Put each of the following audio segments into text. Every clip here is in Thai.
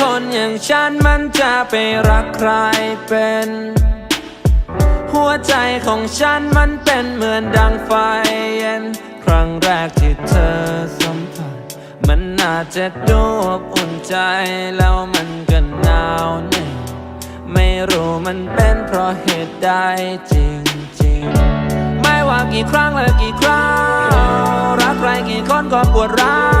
คนอย่างฉันมันจะไปรักใครเป็น หัวใจของฉันมันเป็นเหมือนดังไฟเย็น ครั้งแรกที่เธอสัมผัส มันน่าจะดูอบอุ่นใจแล้วมันก็หนาวเหนี่อยไม่รู้มันเป็นเพราะเหตุใดจริงๆ ไม่ว่ากี่ครั้งและกี่คราวรักใครกี่คนก็ปวดร้าว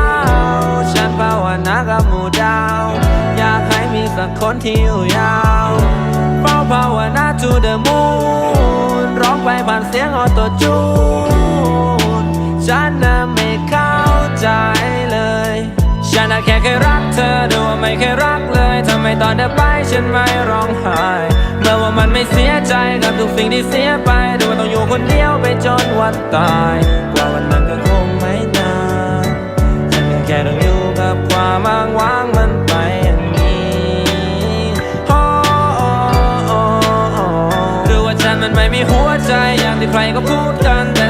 นที่อยู่ยาวเฝ้าภาวนา to the moon ร้องไปผ่านเสียงออโตจูนฉันน่ะไม่เข้าใจเลย ฉันน่ะแค่เคยรักเธอดูว่าไม่เคยรักเลยทำไมตอนเธอไปฉันไม่ร้องไห้เมื่อว่ามันไม่เสียใจกับทุกสิ่งที่เสียไปดูว่าต้องอยู่คนเดียวไปจนวันตายกว่าวันนั้นก็คงไม่นานฉันก็แค่ต้องอยู่กับความอ้างว้าง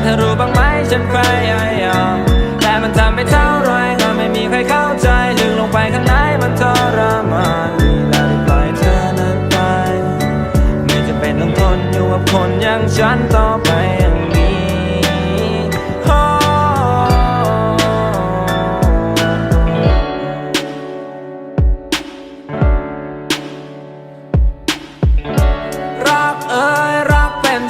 ธอรู้บ้างไหมฉันพยายามแต่มันทำไม่เท่าไรก็ไม่มีใครเข้าใจลึกลงไปข้างในมันทรมานเวลาปล่อยเธอนั้นไป ไม่จะเป็นต้องทนอยู่กับคนอย่างฉันต่อง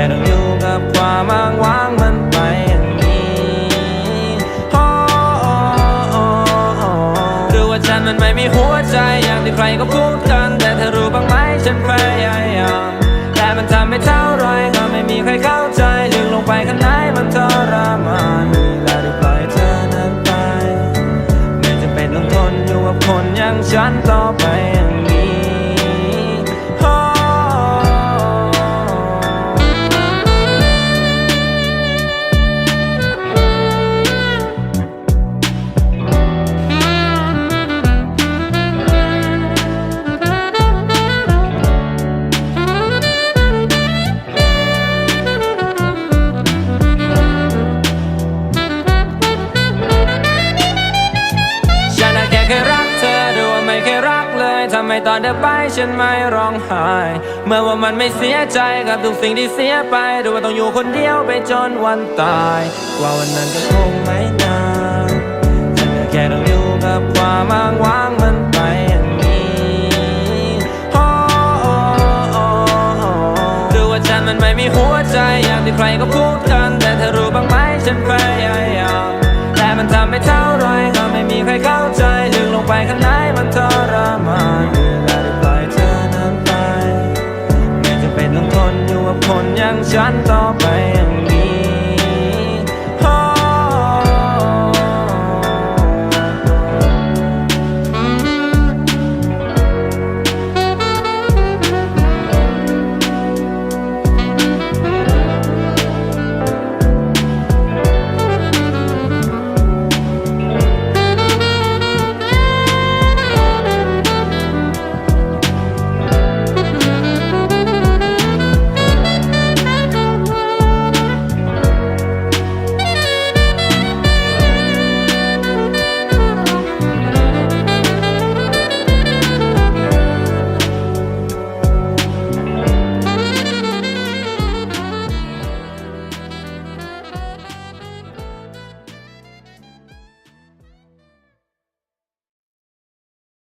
ค่ต้องอยู่กับความอ้างว้างมันไปอย่างนี้โอ้โอ้โอ้โอ้หรือว่าฉันมันไม่มีหัวใจอย่างที่ใครก็พูดกัน แต่เธอรู้บ้างไหมฉันพยายามแต่มันทำไม่เท่าไรก็ไม่มีใครเข้าใจลึกลงไปข้างในมัน ทำไมตอนเธอไปฉันไม่ร้องไห้ เมื่อว่ามันไม่เสียใจกับทุกสิ่งที่เสียไปดูว่าต้องอยู่คนเดียวไปจนวันตาย กว่าวันนั้นก็คงไม่นานฉันก็แค่ต้องอยู่กับความอ้างว้างมันไปอย่างนี้โอ้โอ้โอ้โอ้หรือว่าฉันมันไม่มีหัวใจอย่างที่ใครก็พูดกัน แต่เธอรู้บ้างไหมฉันพยายามแต่มันทำไม่เท่าไรก็ไม่มีใคร all brand